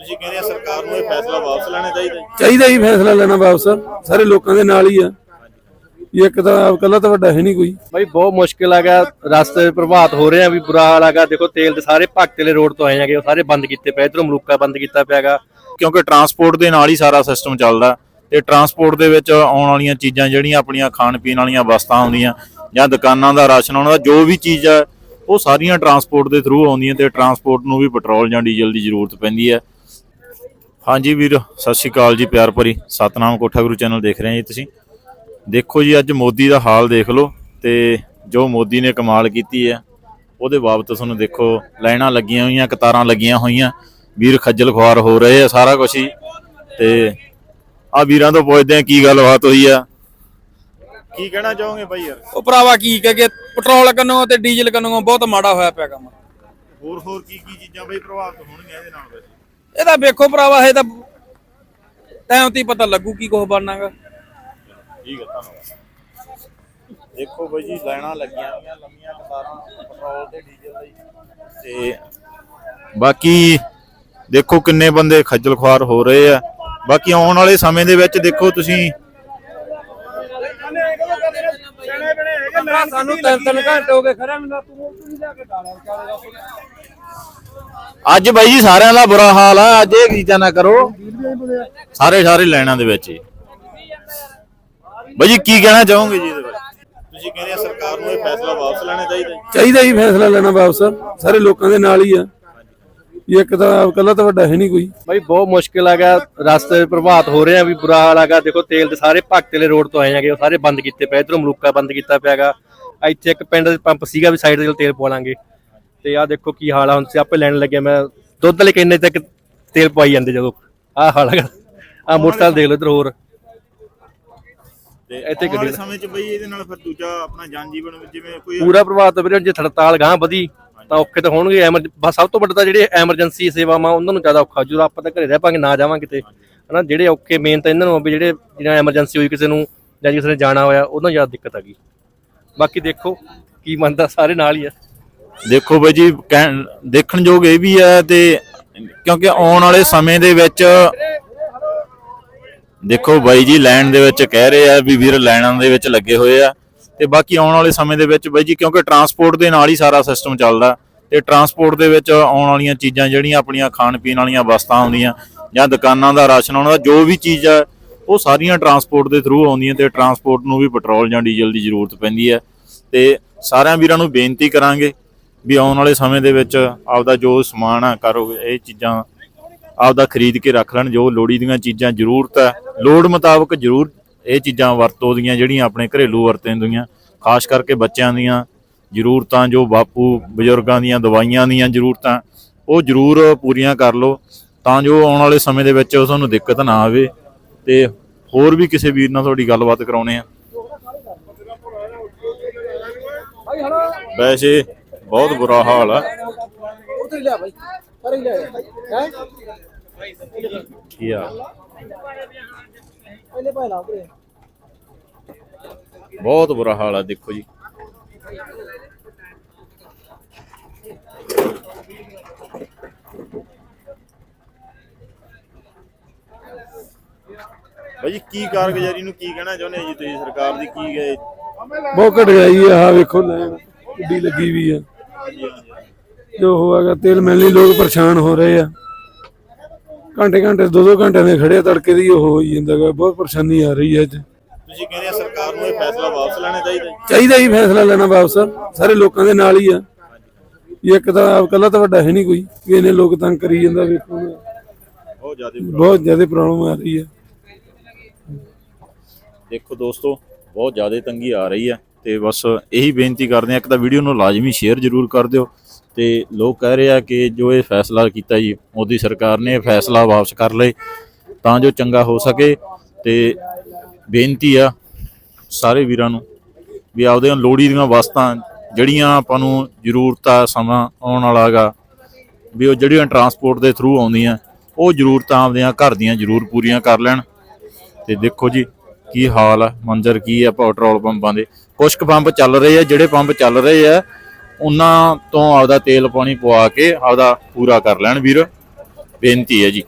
ਤੁਸੀਂ ਕਹਿੰਦੇ ਆ ਸਰਕਾਰ ਨੂੰ ਇਹ ਫੈਸਲਾ ਵਾਪਸ ਲੈਣਾ ਚਾਹੀਦਾ ਜੀ? ਚਾਹੀਦਾ ਹੀ ਫੈਸਲਾ ਲੈਣਾ ਵਾਪਸ। ਸਾਰੇ ਲੋਕਾਂ ਦੇ ਨਾਲ ਹੀ ਆ। ਇਹ ਇੱਕ ਤਾਂ ਇਕੱਲਾ ਤਾਂ ਵੱਡਾ ਹੈ ਨਹੀਂ ਕੋਈ। ਬਈ ਬਹੁਤ ਮੁਸ਼ਕਿਲ ਹੈਗਾ। ਰਸਤੇ ਪ੍ਰਭਾਵਿਤ ਹੋ ਰਹੇ ਆ ਵੀ ਬੁਰਾ ਹਾਲ ਹੈਗਾ। ਦੇਖੋ ਤੇਲ ਦੇ ਸਾਰੇ ਭਗਤਲੇ ਰੋਡ ਤੋਂ ਆਏ ਹੈਗੇ ਉਹ ਸਾਰੇ ਬੰਦ ਕੀਤੇ ਪਏ। ਇਧਰੋਂ ਮਲੂਕਾ ਬੰਦ ਕੀਤਾ ਪਿਆਗਾ ਕਿਉਂਕਿ ਟਰਾਂਸਪੋਰਟ ਦੇ ਨਾਲ ਹੀ ਸਾਰਾ ਸਿਸਟਮ ਚੱਲਦਾ। ਤੇ ਟਰਾਂਸਪੋਰਟ ਦੇ ਵਿੱਚ ਆਉਣ ਵਾਲੀਆਂ ਚੀਜ਼ਾਂ ਜਿਹੜੀਆਂ ਆਪਣੀਆਂ ਖਾਣ ਪੀਣ ਵਾਲੀਆਂ ਵਸਤਾਂ ਆਉਂਦੀਆਂ ਜਾਂ ਦੁਕਾਨਾਂ ਦਾ ਰਾਸ਼ਨ ਆਉਣ ਦਾ ਜੋ ਵੀ ਚੀਜ਼ ਹੈ ਉਹ ਸਾਰੀਆਂ ਟਰਾਂਸਪੋਰਟ ਦੇ ਥਰੂ ਆਉਂਦੀਆਂ ਤੇ ਟਰਾਂਸਪੋਰਟ ਨੂੰ ਵੀ ਪੈਟਰੋਲ ਜਾਂ ਡੀਜ਼ਲ ਦੀ ਜ਼ਰੂਰਤ ਪੈਂਦੀ ਹੈ। ਹਾਂਜੀ ਵੀਰ ਸਤਿ ਸ਼੍ਰੀ ਅਕਾਲ ਜੀ ਪਿਆਰ ਭਰੀ। ਸਤਨਾਮ ਕੋਠਾ ਗੁਰੂ ਚੈਨਲ ਦੇਖ ਰਹੇ ਜੀ ਤੁਸੀਂ। ਦੇਖੋ ਜੀ ਅੱਜ ਮੋਦੀ ਦਾ ਹਾਲ ਦੇਖ ਲਓ ਤੇ ਜੋ ਮੋਦੀ ਨੇ ਕਮਾਲ ਕੀਤੀ ਹੈ ਉਹਦੇ ਬਾਬਤ ਤੁਹਾਨੂੰ ਦੇਖੋ ਲਾਈਨਾਂ ਲੱਗੀਆਂ ਹੋਈਆਂ ਕਤਾਰਾਂ ਲੱਗੀਆਂ ਹੋਈਆਂ। ਵੀਰ ਖੱਜਲ ਖੁਆਰ ਹੋ ਰਹੇ ਆ ਸਾਰਾ ਕੁਝ ਹੀ। ਤੇ ਆ ਵੀਰਾਂ ਤੋਂ ਪੁੱਛਦੇ ਆ ਕੀ ਗੱਲਬਾਤ ਹੋਈ ਆ? ਕੀ ਕਹਿਣਾ ਚਾਹੋਗੇ ਭਾਈ ਯਾਰ? ਉਹ ਭਰਾਵਾ ਕੀ ਕਹਗੇ ਪੈਟਰੋਲ ਕੰਨੋਂ ਤੇ ਡੀਜ਼ਲ ਕੰਨੋਂ ਬਹੁਤ ਮਾੜਾ ਹੋਇਆ ਪਿਆ ਕੰਮ। ਹੋਰ ਹੋਰ ਕੀ ਕੀ ਚੀਜ਼ਾਂ ਬਈ ਪ੍ਰਭਾਵਿਤ ਹੋਣਗੀਆਂ ਇਹਦੇ ਨਾਲ ਵੈਸੇ? ਇਹ ਤਾਂ ਵੇਖੋ ਭਰਾਵਾ ਇਹ ਤਾਂ ਟਾਈਮ ਤੇ ਹੀ ਪਤਾ ਲੱਗੂ ਕੀ ਕੁਝ ਬਣਨਾਗਾ। ਠੀਕ ਹੈ ਧੰਨਵਾਦ। ਦੇਖੋ ਬਾਈ ਜੀ ਲਾਈਨਾਂ ਲੱਗੀਆਂ ਹੋਈਆਂ ਲੰਮੀਆਂ ਕਤਾਰਾਂ ਪੈਟਰੋਲ ਤੇ ਡੀਜ਼ਲ ਦੀ। ਤੇ ਬਾਕੀ ਦੇਖੋ ਕਿੰਨੇ ਬੰਦੇ ਖੱਜਲ ਖੁਆਰ ਹੋ ਰਹੇ ਆ। ਬਾਕੀ ਆਉਣ ਵਾਲੇ ਸਮੇਂ ਦੇ ਵਿੱਚ ਦੇਖੋ ਤੁਸੀਂ। ਸਾਨੂੰ ਤਿੰਨ ਤਿੰਨ ਘੰਟੇ ਹੋ ਗਏ ਖੜਾ ਮੈਨੂੰ ਤੂੰ ਨਹੀਂ ਜਾ ਕੇ ਡਾਲਿਆ ਅੱਜ ਬਾਈ ਜੀ ਸਾਰਿਆਂ ਦਾ ਬੁਰਾ ਹਾਲ ਆ ਅੱਜ ਇਹ ਚੀਜ਼ਾਂ ਨਾ ਕਰੋ? ਸਾਰੇ ਸਾਰੇ ਲਾਈਨਾਂ ਦੇ ਵਿੱਚ ਬਾਈ ਜੀ ਕੀ ਕਹਿਣਾ ਚਾਹੋਗੇ ਜੀ ਇਹਦੇ ਬਾਰੇ? ਤੁਸੀਂ ਕਹਿੰਦੇ ਆ ਸਰਕਾਰ ਨੂੰ ਇਹ ਫੈਸਲਾ ਵਾਪਸ ਲੈਣਾ ਚਾਹੀਦਾ ਜੀ? ਚਾਹੀਦਾ ਹੀ ਫੈਸਲਾ ਲੈਣਾ ਵਾਪਸ ਸਾਰੇ ਲੋਕਾਂ ਦੇ ਨਾਲ ਹੀ ਆ। ਇਹ ਇੱਕ ਤਾਂ ਇਕੱਲਾ ਤਾਂ ਵੱਡਾ ਹੈ ਨਹੀਂ ਕੋਈ। ਬਈ ਬਹੁਤ ਮੁਸ਼ਕਿਲ ਹੈਗਾ ਰਸਤੇ ਪ੍ਰਭਾਵਿਤ ਹੋ ਰਹੇ ਆ ਵੀ ਬੁਰਾ ਹਾਲ ਹੈਗਾ। ਦੇਖੋ ਤੇਲ ਦੇ ਸਾਰੇ ਭਗਤਲੇ ਰੋਡ ਤੋਂ ਆਏ ਹੈਗੇ ਉਹ ਸਾਰੇ ਬੰਦ ਕੀਤੇ ਪਏ। ਇਧਰੋਂ ਮਲੂਕਾ ਬੰਦ ਕੀਤਾ ਪਿਆਗਾ ਇੱਥੇ ਇੱਕ ਪਿੰਡ ਦੇ ਪੰਪ ਸੀਗਾ ਵੀ ਸਾਈਡ ਤੇ ਤੇਲ ਪਵਾਲਾਂਗੇ ਤੇ ਆਹ ਦੇਖੋ ਕੀ ਹਾਲ ਆ ਹੁਣ ਸਿਆਪੇ ਲੈਣ ਲੱਗਿਆ ਮੈਂ। ਦੁੱਧ ਲੈ ਕੇ ਇੰਨੇ ਤੱਕ ਤੇਲ ਪਵਾਈ ਜਾਂਦੇ ਜਦੋਂ? ਆਹ ਹਾਲ ਹੈਗਾ। ਆਹ ਮੋਟਰਸਾਈਕਲ ਦੇਖ ਲਓ ਇਧਰ ਹੋਰ। ਤੇ ਇੱਥੇ ਆਉਣ ਵਾਲੇ ਗੱਡੀ- ਸਮੇਂ 'ਚ ਬਈ ਇਹਦੇ ਨਾਲ ਫਿਰ ਦੂਜਾ ਆਪਣਾ ਜਨ ਜੀਵਨ ਵਿੱਚ ਜਿਵੇਂ ਕੋਈ ਪੂਰਾ ਪ੍ਰਭਾਵਿਤ ਵੀਰੇ ਜੇ ਹੜਤਾਲ ਗਾਂ ਵਧੀ ਤਾਂ ਔਖੇ ਤਾਂ ਹੋਣਗੇ। ਐਮਰ ਬਸ ਸਭ ਤੋਂ ਵੱਡਾ ਤਾਂ ਜਿਹੜੇ ਐਮਰਜੈਂਸੀ ਸੇਵਾਵਾਂ ਉਹਨਾਂ ਨੂੰ ਜ਼ਿਆਦਾ ਔਖਾ ਜਦੋਂ ਆਪਾਂ ਤਾਂ ਘਰੇ ਰਹਿ ਪਾਂਗੇ ਨਾ ਜਾਵਾਂਗੇ ਕਿਤੇ। ਹਨਾ ਜਿਹੜੇ ਔਖੇ ਮੇਨ ਤਾਂ ਇਹਨਾਂ ਨੂੰ ਆ ਵੀ ਜਿਹੜੇ ਜਿਹੜਾ ਐਮਰਜੈਂਸੀ ਹੋਈ ਕਿਸੇ ਨੂੰ ਜਾਂ ਕਿਸੇ ਨੇ ਜਾਣਾ ਹੋਇਆ ਉਹਨਾਂ ਨੂੰ ਜ਼ਿਆਦਾ ਦਿੱਕਤ ਆ ਗਈ। ਬਾਕੀ ਦੇਖੋ ਕੀ ਮੰਨਦਾ ਸਾਰੇ ਨਾਲ ਹੀ ਆ। ਦੇਖੋ ਬਾਈ ਜੀ, ਕਹਿਣ- ਦੇਖਣ ਯੋਗ ਇਹ ਵੀ ਹੈ ਤੇ ਕਿਉਂਕਿ ਆਉਣ ਵਾਲੇ ਸਮੇਂ ਦੇ ਵਿੱਚ ਦੇਖੋ ਬਾਈ ਜੀ ਲਾਈਨ ਦੇ ਵਿੱਚ ਕਹਿ ਰਹੇ ਆ ਵੀ ਵੀਰ ਲਾਈਨਾਂ ਦੇ ਵਿੱਚ ਲੱਗੇ ਹੋਏ ਆ ਤੇ ਬਾਕੀ ਆਉਣ ਵਾਲੇ ਸਮੇਂ ਦੇ ਵਿੱਚ ਬਾਈ ਜੀ, ਕਿਉਂਕਿ ਟਰਾਂਸਪੋਰਟ ਦੇ ਨਾਲ ਹੀ ਸਾਰਾ ਸਿਸਟਮ ਚੱਲਦਾ ਤੇ ਟਰਾਂਸਪੋਰਟ ਦੇ ਵਿੱਚ ਆਉਣ ਵਾਲੀਆਂ ਚੀਜ਼ਾਂ ਜਿਹੜੀਆਂ ਆਪਣੀਆਂ ਖਾਣ ਪੀਣ ਵਾਲੀਆਂ ਵਸਤਾਂ ਆਉਂਦੀਆਂ ਜਾਂ ਦੁਕਾਨਾਂ ਦਾ ਰਾਸ਼ਨ ਆਉਣ ਦਾ ਜੋ ਵੀ ਚੀਜ਼ ਹੈ ਉਹ ਸਾਰੀਆਂ ਟਰਾਂਸਪੋਰਟ ਦੇ ਥਰੂ ਆਉਂਦੀਆਂ ਤੇ ਟਰਾਂਸਪੋਰਟ ਨੂੰ ਵੀ ਪੈਟਰੋਲ ਜਾਂ ਡੀਜ਼ਲ ਦੀ ਜ਼ਰੂਰਤ ਪੈਂਦੀ ਹੈ ਤੇ ਸਾਰਿਆਂ ਵੀਰਾਂ ਨੂੰ ਬੇਨਤੀ ਕਰਾਂਗੇ ਵੀ ਆਉਣ ਵਾਲੇ ਸਮੇਂ ਦੇ ਵਿੱਚ ਆਪਦਾ ਜੋ ਸਮਾਨ ਆ, ਕਰੋ ਇਹ ਚੀਜ਼ਾਂ ਆਪਦਾ ਖਰੀਦ ਕੇ ਰੱਖ ਲੈਣ, ਜੋ ਲੋੜੀ ਦੀਆਂ ਚੀਜ਼ਾਂ ਜ਼ਰੂਰਤ ਹੈ। ਲੋੜ ਮੁਤਾਬਕ ਜ਼ਰੂਰ ਇਹ ਚੀਜ਼ਾਂ ਵਰਤੋ ਦੀਆਂ, ਜਿਹੜੀਆਂ ਆਪਣੇ ਘਰੇਲੂ ਵਰਤੋਂ ਦੀਆਂ ਖਾਸ ਕਰਕੇ ਬੱਚਿਆਂ ਦੀਆਂ ਜ਼ਰੂਰਤਾਂ, ਜੋ ਬਾਪੂ ਬਜ਼ੁਰਗਾਂ ਦੀਆਂ, ਦਵਾਈਆਂ ਦੀਆਂ ਜ਼ਰੂਰਤਾਂ, ਉਹ ਜ਼ਰੂਰ ਪੂਰੀਆਂ ਕਰ ਲਓ, ਤਾਂ ਜੋ ਆਉਣ ਵਾਲੇ ਸਮੇਂ ਦੇ ਵਿੱਚ ਤੁਹਾਨੂੰ ਦਿੱਕਤ ਨਾ ਆਵੇ। ਤੇ ਹੋਰ ਵੀ ਕਿਸੇ ਵੀਰ ਨਾਲ ਤੁਹਾਡੀ ਗੱਲਬਾਤ ਕਰਾਉਣੇ ਆ। ਵੈਸੇ ਬਹੁਤ ਬੁਰਾ ਹਾਲ ਆ। ਕੀ ਆ? ਬਹੁਤ ਬੁਰਾ ਹਾਲ ਆ ਦੇਖੋ ਜੀ। ਭਾਈ ਕੀ ਕਾਰਗੁਜ਼ਾਰੀ ਨੂੰ ਕੀ ਕਹਿਣਾ ਚਾਹੁੰਦੇ ਆ ਜੀ ਤੁਸੀਂ ਸਰਕਾਰ ਦੀ ਕੀ ਗਏ? ਬਹੁਤ ਘਟ ਗਈ ਆ ਵੇਖੋ ਲਾਈਨ ਕਿੱਡੀ ਲੱਗੀ ਵੀ ਆ। ਜੋ ਹੋਵੇਗਾ ਤੇਲ ਮਿਲਣ ਲਈ ਲੋਕ ਪਰੇਸ਼ਾਨ ਹੋ ਰਹੇ ਆ। ਘੰਟੇ ਘੰਟੇ ਦੋ ਦੋ ਘੰਟੇ ਦੇ ਖੜੇ ਤੜਕੇ ਦੀ ਉਹ ਹੋਈ ਜਾਂਦਾ ਗਾ ਬਹੁਤ ਪਰੇਸ਼ਾਨੀ ਆ ਰਹੀ ਹੈ ਅੱਜ। ਤੁਸੀਂ ਕਹਿੰਦੇ ਆ ਸਰਕਾਰ ਨੂੰ ਇਹ ਫੈਸਲਾ ਵਾਪਸ ਲੈਣਾ ਚਾਹੀਦਾ ਜੀ? ਚਾਹੀਦਾ ਹੀ ਫੈਸਲਾ ਲੈਣਾ ਵਾਪਸ ਸਾਰੇ ਲੋਕਾਂ ਦੇ ਨਾਲ ਹੀ ਆ। ਇਹ ਇੱਕ ਤਾਂ ਇਕੱਲਾ ਤਾਂ ਵੱਡਾ ਹੈ ਨਹੀਂ ਕੋਈ ਕਿ ਇਹਨੇ ਲੋਕ ਤੰਗ ਕਰੀ ਜਾਂਦਾ ਵੇਖੋ। ਬਹੁਤ ਜ਼ਿਆਦਾ ਬਹੁਤ ਜ਼ਿਆਦਾ ਪ੍ਰੋਬਲਮ ਆ ਰਹੀ ਹੈ। ਦੇਖੋ ਦੋਸਤੋ ਬਹੁਤ ਜ਼ਿਆਦਾ ਤੰਗੀ ਆ ਰਹੀ ਹੈ ਤੇ ਬਸ ਇਹੀ ਬੇਨਤੀ ਕਰਦੇ ਆ ਇੱਕ ਤਾਂ ਵੀਡੀਓ ਨੂੰ ਲਾਜ਼ਮੀ ਸ਼ੇਅਰ ਜ਼ਰੂਰ ਕਰ ਦਿਓ। ਤੇ ਲੋਕ ਕਹਿ ਰਹੇ ਆ ਕਿ ਜੋ ਇਹ ਫੈਸਲਾ ਕੀਤਾ ਜੀ, ਮੋਦੀ ਸਰਕਾਰ ਨੇ ਇਹ ਫੈਸਲਾ ਵਾਪਸ ਕਰ ਲਏ, ਤਾਂ ਜੋ ਚੰਗਾ ਹੋ ਸਕੇ ਤੇ ਬੇਨਤੀ ਆ ਸਾਰੇ ਵੀਰਾਂ ਨੂੰ ਵੀ ਆਪਦੇ ਲੋੜੀ ਦੀਆਂ ਵਸਤਾਂ ਜਿਹੜੀਆਂ ਆਪਾਂ ਨੂੰ ਜ਼ਰੂਰਤ ਆ ਸਮਾਂ ਆਉਣ ਵਾਲਾ ਹੈਗਾ ਵੀ ਉਹ ਜਿਹੜੀਆਂ ਟਰਾਂਸਪੋਰਟ ਦੇ ਥਰੂ ਆਉਂਦੀਆਂ, ਉਹ ਜ਼ਰੂਰਤਾਂ ਆਪਦੀਆਂ ਘਰ ਦੀਆਂ ਜ਼ਰੂਰ ਪੂਰੀਆਂ ਕਰ ਲੈਣ। ਤੇ ਦੇਖੋ ਜੀ, ਕੀ ਹਾਲ ਆ, ਮੰਜ਼ਰ ਕੀ ਆ, ਪੈਟਰੋਲ ਪੰਪਾਂ ਦੇ। ਕੁਝ ਕੁ ਪੰਪ ਚੱਲ ਰਹੇ ਆ, ਜਿਹੜੇ ਪੰਪ ਚੱਲ ਰਹੇ ਆ ਉਹਨਾਂ ਤੋਂ ਆਪਦਾ ਤੇਲ ਪਾਣੀ ਪਵਾ ਕੇ ਆਪਦਾ ਪੂਰਾ ਕਰ ਲੈਣ ਵੀਰ, ਬੇਨਤੀ ਹੈ ਜੀ।